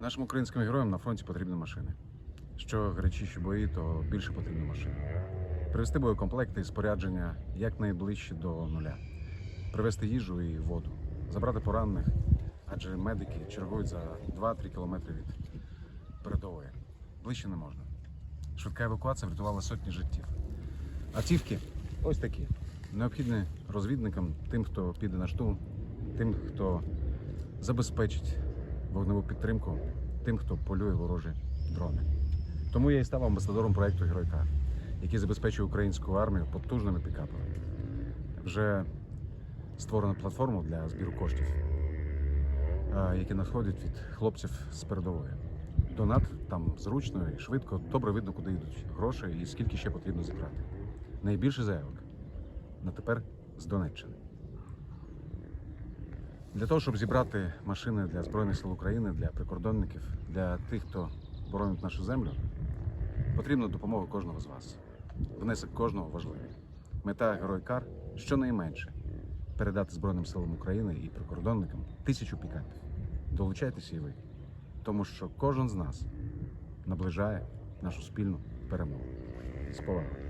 Нашим українським героям на фронті потрібні машини. Що гарячіші бої, то більше потрібно машин. Привезти боєкомплекти і спорядження якнайближче до нуля, привезти їжу і воду, забрати поранених, адже медики чергують за 2-3 кілометри від передової. Ближче не можна. Швидка евакуація врятувала сотні життів. Автівки ось такі. Необхідні розвідникам, тим, хто піде на штурм, тим, хто забезпечить вогневу підтримку, тим, хто полює ворожі дрони. Тому я і став амбасадором проекту Геройка, який забезпечує українську армію потужними пікапами. Вже створено платформу для збіру коштів, які надходять від хлопців з передової. Донат там зручно і швидко, добре видно, куди йдуть гроші і скільки ще потрібно зібрати. Найбільше заявок на тепер з Донеччини. Для того, щоб зібрати машини для Збройних сил України, для прикордонників, для тих, хто боронить нашу землю, потрібна допомога кожного з вас. Внесок кожного важливий. Мета Геройкар щонайменше передати Збройним силам України і прикордонникам тисячу пікапів. Долучайтеся і ви, тому що кожен з нас наближає нашу спільну перемогу. З повагою.